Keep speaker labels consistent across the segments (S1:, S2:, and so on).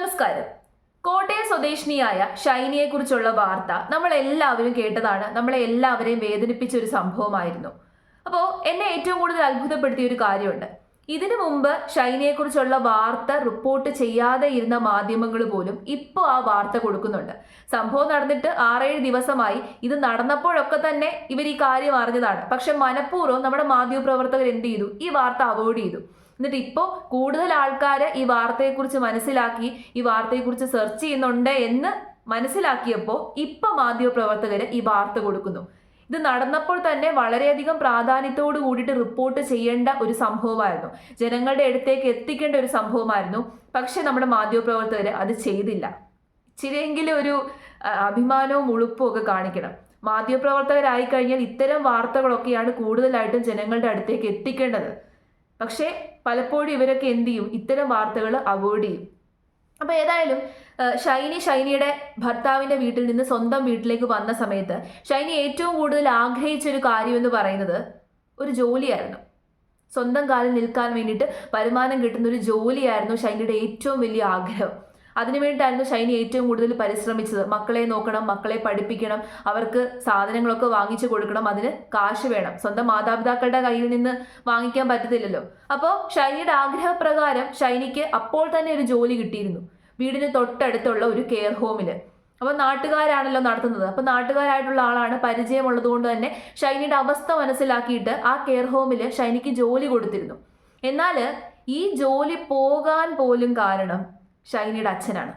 S1: നമസ്കാരം. കോട്ടയം സ്വദേശിനിയായ ഷൈനിയെ കുറിച്ചുള്ള വാർത്ത നമ്മൾ എല്ലാവരും കേട്ടതാണ്. നമ്മളെ എല്ലാവരെയും വേദനിപ്പിച്ച ഒരു സംഭവമായിരുന്നു. അപ്പോൾ എന്നെ ഏറ്റവും കൂടുതൽ അത്ഭുതപ്പെടുത്തിയ ഒരു കാര്യമുണ്ട്. ഇതിനു മുമ്പ് ഷൈനിയെ കുറിച്ചുള്ള വാർത്ത റിപ്പോർട്ട് ചെയ്യാതെ ഇരുന്ന മാധ്യമങ്ങൾ പോലും ഇപ്പോൾ ആ വാർത്ത കൊടുക്കുന്നുണ്ട്. സംഭവം നടന്നിട്ട് ആറേഴ് ദിവസമായി. ഇത് നടന്നപ്പോഴൊക്കെ തന്നെ ഇവർ ഈ കാര്യം അറിഞ്ഞതാണ്. പക്ഷെ മനഃപൂർവം നമ്മുടെ മാധ്യമപ്രവർത്തകർ എന്ത് ചെയ്തു? ഈ വാർത്ത അവോയ്ഡ് ചെയ്തു. എന്നിട്ട് ഇപ്പോൾ കൂടുതൽ ആൾക്കാർ ഈ വാർത്തയെക്കുറിച്ച് മനസ്സിലാക്കി ഈ വാർത്തയെക്കുറിച്ച് സെർച്ച് ചെയ്യുന്നുണ്ട് എന്ന് മനസ്സിലാക്കിയപ്പോൾ ഇപ്പം മാധ്യമപ്രവർത്തകർ ഈ വാർത്ത കൊടുക്കുന്നു. ഇത് നടന്നപ്പോൾ തന്നെ വളരെയധികം പ്രാധാന്യത്തോട് കൂടിയിട്ട് റിപ്പോർട്ട് ചെയ്യേണ്ട ഒരു സംഭവമായിരുന്നു. ജനങ്ങളുടെ അടുത്തേക്ക് എത്തിക്കേണ്ട ഒരു സംഭവമായിരുന്നു. പക്ഷെ നമ്മുടെ മാധ്യമപ്രവർത്തകർ അത് ചെയ്തില്ല. ഇച്ചിരിയെങ്കിലും ഒരു അഭിമാനവും ഉളുപ്പും ഒക്കെ കാണിക്കണം. മാധ്യമപ്രവർത്തകരായി കഴിഞ്ഞാൽ ഇത്തരം വാർത്തകളൊക്കെയാണ് കൂടുതലായിട്ടും ജനങ്ങളുടെ അടുത്തേക്ക് എത്തിക്കേണ്ടത്. പക്ഷേ പലപ്പോഴും ഇവരൊക്കെ എന്ത് ചെയ്യും? ഇത്തരം വാർത്തകൾ അവോയ്ഡ് ചെയ്യും. അപ്പോൾ ഏതായാലും ഷൈനി ഷൈനിയുടെ ഭർത്താവിന്റെ വീട്ടിൽ നിന്ന് സ്വന്തം വീട്ടിലേക്ക് വന്ന സമയത്ത് ഷൈനി ഏറ്റവും കൂടുതൽ ആഗ്രഹിച്ച ഒരു കാര്യം എന്ന് പറയുന്നത് ഒരു ജോലിയായിരുന്നു. സ്വന്തം കാലിൽ നിൽക്കാൻ വേണ്ടിയിട്ട് വരുമാനം കിട്ടുന്ന ഒരു ജോലിയായിരുന്നു ഷൈനിയുടെ ഏറ്റവും വലിയ ആഗ്രഹം. അതിനുവേണ്ടിയിട്ടായിരുന്നു ഷൈനി ഏറ്റവും കൂടുതൽ പരിശ്രമിച്ചത്. മക്കളെ നോക്കണം മക്കളെ പഠിപ്പിക്കണം അവർക്ക് സാധനങ്ങളൊക്കെ വാങ്ങിച്ചു കൊടുക്കണം അതിന് കാശ് വേണം. സ്വന്തം മാതാപിതാക്കളുടെ കയ്യിൽ നിന്ന് വാങ്ങിക്കാൻ പറ്റത്തില്ലല്ലോ. അപ്പോൾ ഷൈനിയുടെ ആഗ്രഹപ്രകാരം ഷൈനിക്ക് അപ്പോൾ തന്നെ ഒരു ജോലി കിട്ടിയിരുന്നു. വീടിന് തൊട്ടടുത്തുള്ള ഒരു കെയർ ഹോമിൽ അപ്പോൾ നാട്ടുകാരാണല്ലോ നടത്തുന്നത്. അപ്പോൾ നാട്ടുകാരായിട്ടുള്ള ആളാണ് പരിചയമുള്ളത് കൊണ്ട് തന്നെ ഷൈനിയുടെ അവസ്ഥ മനസ്സിലാക്കിയിട്ട് ആ കെയർ ഹോമിൽ ഷൈനിക്ക് ജോലി കൊടുത്തിരുന്നു. എന്നാൽ ഈ ജോലി പോകാൻ പോലും കാരണം ഷൈനിയുടെ അച്ഛനാണ്.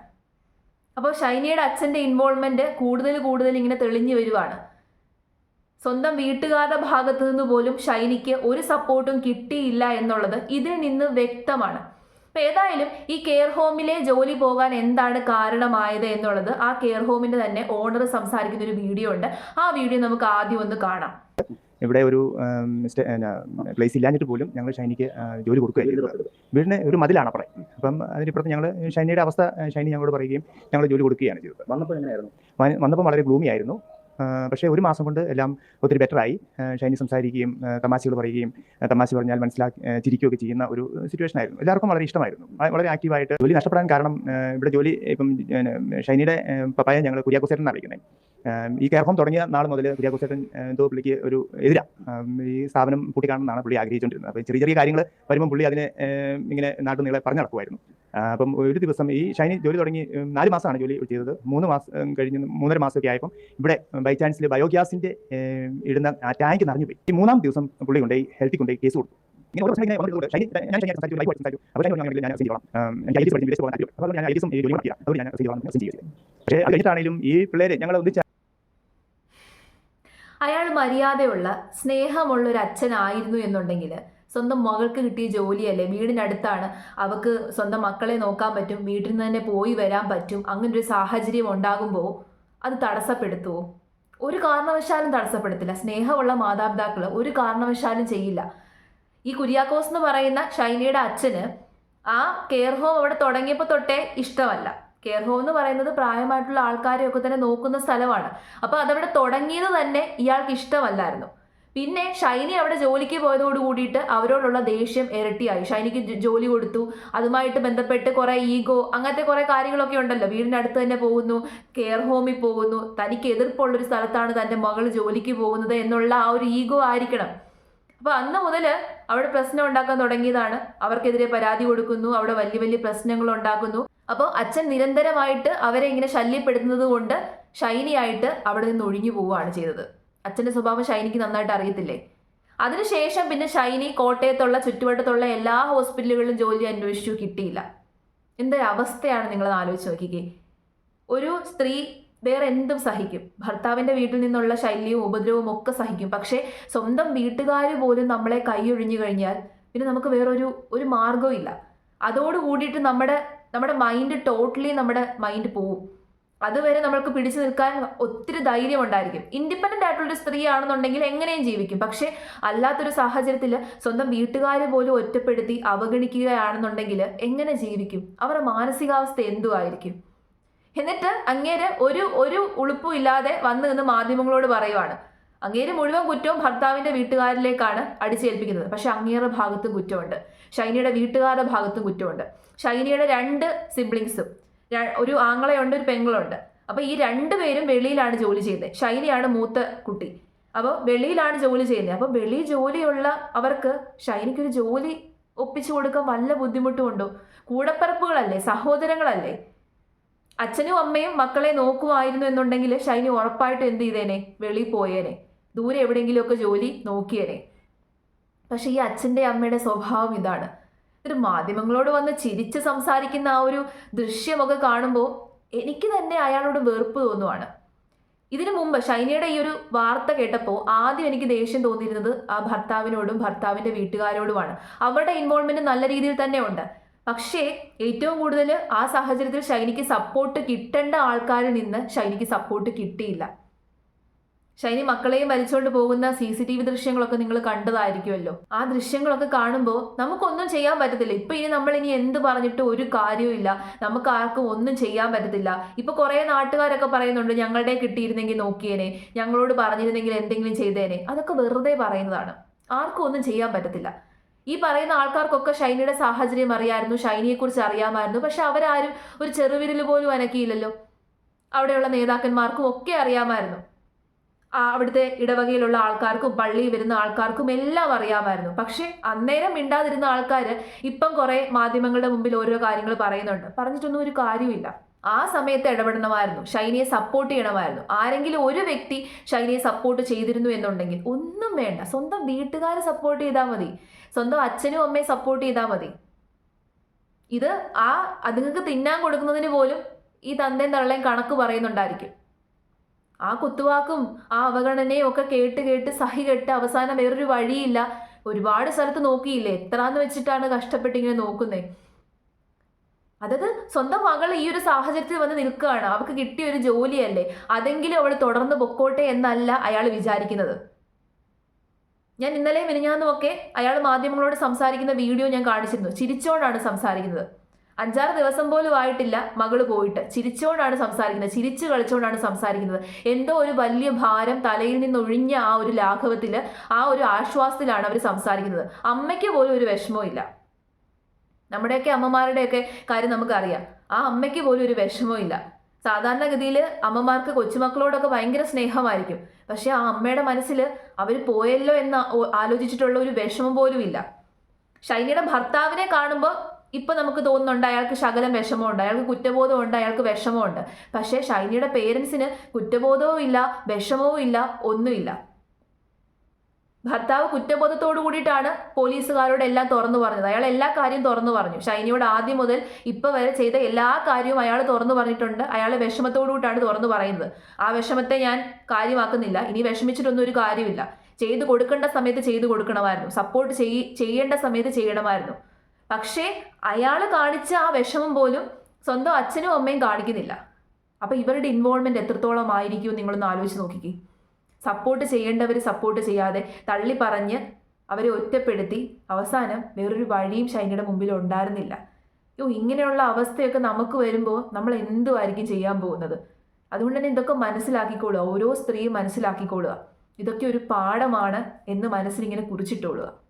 S1: അപ്പോൾ ഷൈനിയുടെ അച്ഛന്റെ ഇൻവോൾവ്മെന്റ് കൂടുതൽ കൂടുതൽ ഇങ്ങനെ തെളിഞ്ഞു വരുവാണ്. സ്വന്തം വീട്ടുകാരുടെ ഭാഗത്തു നിന്ന് പോലും ഷൈനിക്ക് ഒരു സപ്പോർട്ടും കിട്ടിയില്ല എന്നുള്ളത് ഇതിൽ നിന്ന് വ്യക്തമാണ്. അപ്പോൾ ഏതായാലും ഈ കെയർ ഹോമിലെ ജോലി പോകാൻ എന്താണ് കാരണമായത് എന്നുള്ളത് ആ കെയർ ഹോമിന്റെ തന്നെ ഓണർ സംസാരിക്കുന്ന ഒരു വീഡിയോ ഉണ്ട്. ആ വീഡിയോ നമുക്ക് ആദ്യം ഒന്ന് കാണാം.
S2: ഇവിടെ ഒരു പ്ലേസ് ഇല്ലാഞ്ഞിട്ട് പോലും ഞങ്ങൾ ഷൈനിക്ക് ജോലി കൊടുക്കുകയായിരുന്നു. വീടിന് ഒരു മതിലാണ് അപ്പുറം അപ്പം അതിനിപ്പുറത്ത് ഞങ്ങൾ ഷൈനിയുടെ അവസ്ഥ ഷൈനി ഞങ്ങളോട് പറയുകയും ഞങ്ങൾ ജോലി കൊടുക്കുകയാണ് ചെയ്തത്.
S3: വന്നപ്പോൾ എങ്ങനെയായിരുന്നു?
S2: വന്നപ്പോൾ വളരെ ഗ്ലൂമി ആയിരുന്നു. പക്ഷേ ഒരു മാസം കൊണ്ട് എല്ലാം ഒത്തിരി ബെറ്ററായി ഷൈനി സംസാരിക്കുകയും തമാശകൾ പറയുകയും തമാശ പറഞ്ഞാൽ മനസ്സിലാക്കി ചിരിക്കുകയൊക്കെ ചെയ്യുന്ന ഒരു സിറ്റുവേഷൻ ആയിരുന്നു. എല്ലാവർക്കും വളരെ ഇഷ്ടമായിരുന്നു. വളരെ ആക്റ്റീവായിട്ട് ജോലി നഷ്ടപ്പെടാൻ കാരണം ഇവിടെ ജോലി ഇപ്പം ഷൈനിയുടെ പപ്പായ ഞങ്ങൾ കുര്യാക്കോസേട്ടൻ എന്നാണ് ഈ കെയർ ഹോം തുടങ്ങിയ നാൾ മുതൽ കുര്യാക്കോസേട്ടൻ എന്തോ പുള്ളിക്ക് ഒരു എതിരാ. ഈ സ്ഥാപനം പൂട്ടിക്കാണെന്നാണ് പുള്ളി ആഗ്രഹിച്ചുകൊണ്ടിരുന്നത്. അപ്പോൾ ചെറിയ ചെറിയ കാര്യങ്ങൾ വരുമ്പോൾ പുള്ളി അതിനെ ഇങ്ങനെ നാട്ടുനീളെ പറഞ്ഞു നടക്കുമായിരുന്നു. അപ്പം ഒരു ദിവസം ഈ ഷൈനി ജോലി തുടങ്ങി നാല് മാസമാണ് ജോലി ചെയ്തത്. മൂന്ന് മാസം കഴിഞ്ഞ് മൂന്നര മാസമൊക്കെ ആയപ്പം ഇവിടെ ബൈ ചാൻസിൽ ബയോഗ്യാസിന്റെ ഇടുന്ന ആ ടാങ്ക് നിറഞ്ഞു പോയി. ഈ മൂന്നാം ദിവസം പുള്ളി കൊണ്ടുപോയി ഹെൽത്തിൽ കൊണ്ടുപോയി കേസ് കൊടുത്തു. ഷൈനി ഞാൻ അപ്പോൾ ഞാൻ ഞാൻ ഞാൻ അപ്പോൾ ഞാൻ ജോലി ഞാൻ പക്ഷേ ഈ പിള്ളേരെ
S1: അയാൾ മര്യാദയുള്ള സ്നേഹമുള്ള ഒരു അച്ഛനായിരുന്നു എന്നുണ്ടെങ്കിൽ സ്വന്തം മകൾക്ക് കിട്ടിയ ജോലിയല്ലേ? വീടിനടുത്താണ്. അവക്ക് സ്വന്തം മക്കളെ നോക്കാൻ പറ്റും. വീട്ടിൽ നിന്ന് തന്നെ പോയി വരാൻ പറ്റും. അങ്ങനെ ഒരു സാഹചര്യം ഉണ്ടാകുമ്പോൾ അത് തടസ്സപ്പെടുത്തുമോ ഒരു കാരണവശാലും തടസ്സപ്പെടുത്തില്ല. സ്നേഹമുള്ള മാതാപിതാക്കൾ ഒരു കാരണവശാലും ചെയ്യില്ല. ഈ കുര്യാക്കോസ് എന്ന് പറയുന്ന ഷൈനയുടെ അച്ഛന് ആ കെയർ ഹോം അവിടെ തുടങ്ങിയപ്പോൾ തൊട്ടേ ഇഷ്ടമല്ല. കെയർ ഹോം എന്ന് പറയുന്നത് പ്രായമായിട്ടുള്ള ആൾക്കാരെയൊക്കെ തന്നെ നോക്കുന്ന സ്ഥലമാണ്. അപ്പോൾ അതവിടെ തുടങ്ങിയത് തന്നെ ഇയാൾക്ക് ഇഷ്ടമല്ലായിരുന്നു. പിന്നെ ഷൈനി അവിടെ ജോലിക്ക് പോയതോട് കൂടിയിട്ട് അവരോടുള്ള ദേഷ്യം ഇരട്ടിയായി. ഷൈനിക്ക് ജോലി കൊടുത്തു. അതുമായിട്ട് ബന്ധപ്പെട്ട് കുറേ ഈഗോ അങ്ങനത്തെ കുറേ കാര്യങ്ങളൊക്കെ ഉണ്ടല്ലോ. വീടിനടുത്ത് തന്നെ പോകുന്നു കെയർ ഹോമിൽ പോകുന്നു. തനിക്ക് എതിർപ്പുള്ളൊരു സ്ഥലത്താണ് തന്റെ മകൾ ജോലിക്ക് പോകുന്നത് എന്നുള്ള ആ ഒരു ഈഗോ ആയിരിക്കണം. അപ്പോൾ അന്ന് മുതൽ അവിടെ പ്രശ്നം ഉണ്ടാക്കാൻ തുടങ്ങിയതാണ്. അവർക്കെതിരെ പരാതി കൊടുക്കുന്നു അവിടെ വലിയ വലിയ പ്രശ്നങ്ങൾ ഉണ്ടാക്കുന്നു. അപ്പോൾ അച്ഛൻ നിരന്തരമായിട്ട് അവരെ ഇങ്ങനെ ശല്യപ്പെടുത്തുന്നത് കൊണ്ട് ഷൈനിയായിട്ട് അവിടെ നിന്ന് ഒഴിഞ്ഞു പോവുകയാണ് ചെയ്തത്. അച്ഛന്റെ സ്വഭാവം ഷൈനിക്ക് നന്നായിട്ട് അറിയത്തില്ലേ? അതിനുശേഷം പിന്നെ ഷൈനി കോട്ടയത്തുള്ള ചുറ്റുവട്ടത്തുള്ള എല്ലാ ഹോസ്പിറ്റലുകളിലും ജോലി അന്വേഷിച്ചു കിട്ടിയില്ല. എന്തൊരു അവസ്ഥയാണ് നിങ്ങൾ ആലോചിച്ച് നോക്കിക്കേ. ഒരു സ്ത്രീ വേറെ എന്തും സഹിക്കും. ഭർത്താവിന്റെ വീട്ടിൽ നിന്നുള്ള ശൈലിയും ഉപദ്രവവും ഒക്കെ സഹിക്കും. പക്ഷേ സ്വന്തം വീട്ടുകാർ പോലും നമ്മളെ കൈയൊഴിഞ്ഞു കഴിഞ്ഞാൽ പിന്നെ നമുക്ക് വേറൊരു ഒരു മാർഗവും ഇല്ല. അതോട് കൂടിയിട്ട് നമ്മുടെ നമ്മുടെ മൈൻഡ് ടോട്ടലി നമ്മുടെ മൈൻഡ് പോവും. അതുവരെ നമ്മൾക്ക് പിടിച്ചു നിൽക്കാൻ ഒത്തിരി ധൈര്യം ഉണ്ടായിരിക്കും. ഇൻഡിപെൻഡന്റ് ആയിട്ടുള്ളൊരു സ്ത്രീ ആണെന്നുണ്ടെങ്കിൽ എങ്ങനെയും ജീവിക്കും. പക്ഷേ അല്ലാത്തൊരു സാഹചര്യത്തിൽ സ്വന്തം വീട്ടുകാരെ പോലും ഒറ്റപ്പെടുത്തി അവഗണിക്കുകയാണെന്നുണ്ടെങ്കിൽ എങ്ങനെ ജീവിക്കും? അവരുടെ മാനസികാവസ്ഥ എന്തുമായിരിക്കും എന്നിട്ട് അങ്ങേര് ഒരു ഒരു ഉളുപ്പും ഇല്ലാതെ വന്ന് നിന്ന് മാധ്യമങ്ങളോട് പറയുവാണ്. അങ്ങേര് മുഴുവൻ കുറ്റവും ഭർത്താവിന്റെ വീട്ടുകാരിലേക്കാണ് അടിച്ചേൽപ്പിക്കുന്നത്. പക്ഷെ അങ്ങേരുടെ ഭാഗത്തും കുറ്റമുണ്ട്. ഷൈനിയുടെ വീട്ടുകാരുടെ ഭാഗത്തും കുറ്റമുണ്ട്. ഷൈനിയുടെ രണ്ട് സിബ്ലിങ്സും ഒരു ആങ്ങളയുണ്ട് ഒരു പെങ്ങളുണ്ട്. അപ്പൊ ഈ രണ്ടുപേരും വെളിയിലാണ് ജോലി ചെയ്യുന്നത്. ഷൈനിയാണ് മൂത്ത കുട്ടി. അപ്പോൾ വെളിയിലാണ് ജോലി ചെയ്യുന്നത്. അപ്പോൾ വെളി ജോലിയുള്ള അവർക്ക് ഷൈനിക്കൊരു ജോലി ഒപ്പിച്ചു കൊടുക്കാൻ വല്ല ബുദ്ധിമുട്ടും കൂടപ്പറപ്പുകളല്ലേ കൂടപ്പിറപ്പുകളല്ലേ സഹോദരങ്ങളല്ലേ? അച്ഛനും അമ്മയും മക്കളെ നോക്കുമായിരുന്നു എന്നുണ്ടെങ്കിൽ ഷൈനി ഉറപ്പായിട്ടും എന്ത് ചെയ്തേനെ? വെളി പോയേനെ. ദൂരെ എവിടെയെങ്കിലുമൊക്കെ ജോലി നോക്കിയേനെ. പക്ഷേ ഈ അച്ഛന്റെ അമ്മയുടെ സ്വഭാവം ഇതാണ്. ഒരു മാധ്യമങ്ങളോട് വന്ന് ചിരിച്ച് സംസാരിക്കുന്ന ആ ഒരു ദൃശ്യമൊക്കെ കാണുമ്പോൾ എനിക്ക് തന്നെ അയാളോട് വെറുപ്പ് തോന്നുവാണ്. ഇതിനു മുമ്പ് ഷൈനയുടെ ഈ ഒരു വാർത്ത കേട്ടപ്പോൾ ആദ്യം എനിക്ക് ദേഷ്യം തോന്നിയിരുന്നത് ആ ഭർത്താവിനോടും ഭർത്താവിന്റെ വീട്ടുകാരോടുമാണ്. അവരുടെ ഇൻവോൾവ്മെന്റ് നല്ല രീതിയിൽ തന്നെ ഉണ്ട്. പക്ഷേ ഏറ്റവും കൂടുതൽ ആ സാഹചര്യത്തിൽ ഷൈനിക്ക് സപ്പോർട്ട് കിട്ടേണ്ട ആൾക്കാരിൽ നിന്ന് ഷൈനിക്ക് സപ്പോർട്ട് കിട്ടിയില്ല. ഷൈനി മക്കളെയും വലിച്ചുകൊണ്ട് പോകുന്ന സി സി ടി വി ദൃശ്യങ്ങളൊക്കെ നിങ്ങൾ കണ്ടതായിരിക്കുമല്ലോ. ആ ദൃശ്യങ്ങളൊക്കെ കാണുമ്പോൾ നമുക്കൊന്നും ചെയ്യാൻ പറ്റത്തില്ല. ഇപ്പൊ ഇനി നമ്മൾ ഇനി എന്ത് പറഞ്ഞിട്ട് ഒരു കാര്യവും ഇല്ല. നമുക്ക് ആർക്കും ഒന്നും ചെയ്യാൻ പറ്റത്തില്ല. ഇപ്പൊ കുറെ നാട്ടുകാരൊക്കെ പറയുന്നുണ്ട് ഞങ്ങളുടെ കിട്ടിയിരുന്നെങ്കിൽ നോക്കിയേനെ. ഞങ്ങളോട് പറഞ്ഞിരുന്നെങ്കിൽ എന്തെങ്കിലും ചെയ്തേനെ. അതൊക്കെ വെറുതെ പറയുന്നതാണ്. ആർക്കും ഒന്നും ചെയ്യാൻ പറ്റത്തില്ല. ഈ പറയുന്ന ആൾക്കാർക്കൊക്കെ ഷൈനിയുടെ സാഹചര്യം അറിയാമായിരുന്നു ഷൈനിയെക്കുറിച്ച് അറിയാമായിരുന്നു. പക്ഷെ അവരാരും ഒരു ചെറുവിരൽ പോലും അനക്കിയില്ലല്ലോ. അവിടെയുള്ള നേതാക്കന്മാർക്കും ഒക്കെ അറിയാമായിരുന്നു. അവിടുത്തെ ഇടവകയിലുള്ള ആൾക്കാർക്കും പള്ളിയിൽ വരുന്ന ആൾക്കാർക്കും എല്ലാം അറിയാമായിരുന്നു. പക്ഷെ അന്നേരം മിണ്ടാതിരുന്ന ആൾക്കാർ ഇപ്പം കുറെ മാധ്യമങ്ങളുടെ മുമ്പിൽ ഓരോ കാര്യങ്ങൾ പറയുന്നുണ്ട്. പറഞ്ഞിട്ടൊന്നും ഒരു കാര്യമില്ല. ആ സമയത്ത് ഇടപെടണമായിരുന്നു. ഷൈനിയെ സപ്പോർട്ട് ചെയ്യണമായിരുന്നു. ആരെങ്കിലും ഒരു വ്യക്തി ഷൈനിയെ സപ്പോർട്ട് ചെയ്തിരുന്നു എന്നുണ്ടെങ്കിൽ ഒന്നും വേണ്ട. സ്വന്തം വീട്ടുകാരെ സപ്പോർട്ട് ചെയ്താൽ മതി. സ്വന്തം അച്ഛനും അമ്മയും സപ്പോർട്ട് ചെയ്താൽ മതി. ഇത് ആ അതുങ്ങൾക്ക് തിന്നാൻ കൊടുക്കുന്നതിന് പോലും ഈ തന്തയും തള്ളയും കണക്ക് പറയുന്നുണ്ടായിരിക്കും. ആ കുത്തുവാക്കും ആ അവഗണനയും ഒക്കെ കേട്ട് കേട്ട് സഹി കെട്ട് അവസാനം വേറൊരു വഴിയില്ല. ഒരുപാട് സ്ഥലത്ത് നോക്കിയില്ലേ? എത്രാന്ന് വെച്ചിട്ടാണ് കഷ്ടപ്പെട്ട് ഇങ്ങനെ നോക്കുന്നേ? അതായത് സ്വന്തം മകൾ ഈ ഒരു സാഹചര്യത്തിൽ വന്ന് നിൽക്കുകയാണ്. അവൾക്ക് കിട്ടിയ ഒരു ജോലിയല്ലേ? അതെങ്കിലും അവൾ തുടർന്ന് പൊക്കോട്ടെ എന്നല്ല അയാൾ വിചാരിക്കുന്നത്. ഞാൻ ഇന്നലെ മിനിഞ്ഞാന്നുമൊക്കെ അയാൾ മാധ്യമങ്ങളോട് സംസാരിക്കുന്ന വീഡിയോ ഞാൻ കാണിച്ചിരുന്നു. ചിരിച്ചോണ്ടാണ് സംസാരിക്കുന്നത്. അഞ്ചാറ് ദിവസം പോലും ആയിട്ടില്ല മകൾ പോയിട്ട്. ചിരിച്ചുകൊണ്ടാണ് സംസാരിക്കുന്നത്. ചിരിച്ചു കളിച്ചുകൊണ്ടാണ് സംസാരിക്കുന്നത്. എന്തോ ഒരു വലിയ ഭാരം തലയിൽ നിന്ന് ഒഴിഞ്ഞ ആ ഒരു ലാഘവത്തിൽ ആ ഒരു ആശ്വാസത്തിലാണ് അവർ സംസാരിക്കുന്നത്. അമ്മയ്ക്ക് പോലും ഒരു വിഷമവും ഇല്ല. നമ്മുടെയൊക്കെ അമ്മമാരുടെയൊക്കെ കാര്യം നമുക്കറിയാം. ആ അമ്മയ്ക്ക് പോലും ഒരു വിഷമവും ഇല്ല. സാധാരണഗതിയിൽ അമ്മമാർക്ക് കൊച്ചുമക്കളോടൊക്കെ ഭയങ്കര സ്നേഹമായിരിക്കും. പക്ഷെ ആ അമ്മയുടെ മനസ്സിൽ അവർ പോയല്ലോ എന്ന് ആലോചിച്ചിട്ടുള്ള ഒരു വിഷമം പോലും ഇല്ല. ഷൈനിയുടെ ഭർത്താവിനെ കാണുമ്പോൾ ഇപ്പൊ നമുക്ക് തോന്നുന്നുണ്ട് അയാൾക്ക് ശകലം വിഷമമുണ്ട് അയാൾക്ക് കുറ്റബോധമുണ്ട് അയാൾക്ക് വിഷമമുണ്ട്. പക്ഷേ ഷൈനിയുടെ പേരൻസിന് കുറ്റബോധവും ഇല്ല വിഷമവും ഇല്ല ഒന്നുമില്ല. ഭർത്താവ് കുറ്റബോധത്തോടു കൂടിയിട്ടാണ് പോലീസുകാരോട് എല്ലാം തുറന്നു പറഞ്ഞത്. അയാൾ എല്ലാ കാര്യവും തുറന്നു പറഞ്ഞു. ഷൈനിയോട് ആദ്യം മുതൽ ഇപ്പൊ വരെ ചെയ്ത എല്ലാ കാര്യവും അയാൾ തുറന്നു പറഞ്ഞിട്ടുണ്ട്. അയാൾ വിഷമത്തോടു കൂട്ടാണ് തുറന്നു പറയുന്നത്. ആ വിഷമത്തെ ഞാൻ കാര്യമാക്കുന്നില്ല. ഇനി വിഷമിച്ചിട്ടൊന്നും ഒരു കാര്യമില്ല. ചെയ്തു കൊടുക്കേണ്ട സമയത്ത് ചെയ്തു കൊടുക്കണമായിരുന്നു. സപ്പോർട്ട് ചെയ്യേണ്ട സമയത്ത് ചെയ്യണമായിരുന്നു. പക്ഷേ അയാൾ കാണിച്ച ആ വിഷമം പോലും സ്വന്തം അച്ഛനും അമ്മയും കാണിക്കുന്നില്ല. അപ്പോൾ ഇവരുടെ ഇൻവോൾവ്മെന്റ് എത്രത്തോളം ആയിരിക്കും നിങ്ങളൊന്ന് ആലോചിച്ച് നോക്കിക്കേ. സപ്പോർട്ട് ചെയ്യേണ്ടവർ സപ്പോർട്ട് ചെയ്യാതെ തള്ളി പറഞ്ഞ് അവരെ ഒറ്റപ്പെടുത്തി അവസാനം വേറൊരു വഴിയും ഷൈനിയുടെ മുമ്പിൽ ഉണ്ടായിരുന്നില്ല. യോ ഇങ്ങനെയുള്ള അവസ്ഥയൊക്കെ നമുക്ക് വരുമ്പോൾ നമ്മൾ എന്തുമായിരിക്കും ചെയ്യാൻ പോകുന്നത്? അതുകൊണ്ട് തന്നെ ഇതൊക്കെ മനസ്സിലാക്കിക്കൊള്ളുക. ഓരോ സ്ത്രീയും മനസ്സിലാക്കിക്കൊള്ളുക. ഇതൊക്കെ ഒരു പാഠമാണ് എന്ന് മനസ്സിലിങ്ങനെ കുറിച്ചിട്ടോളുക.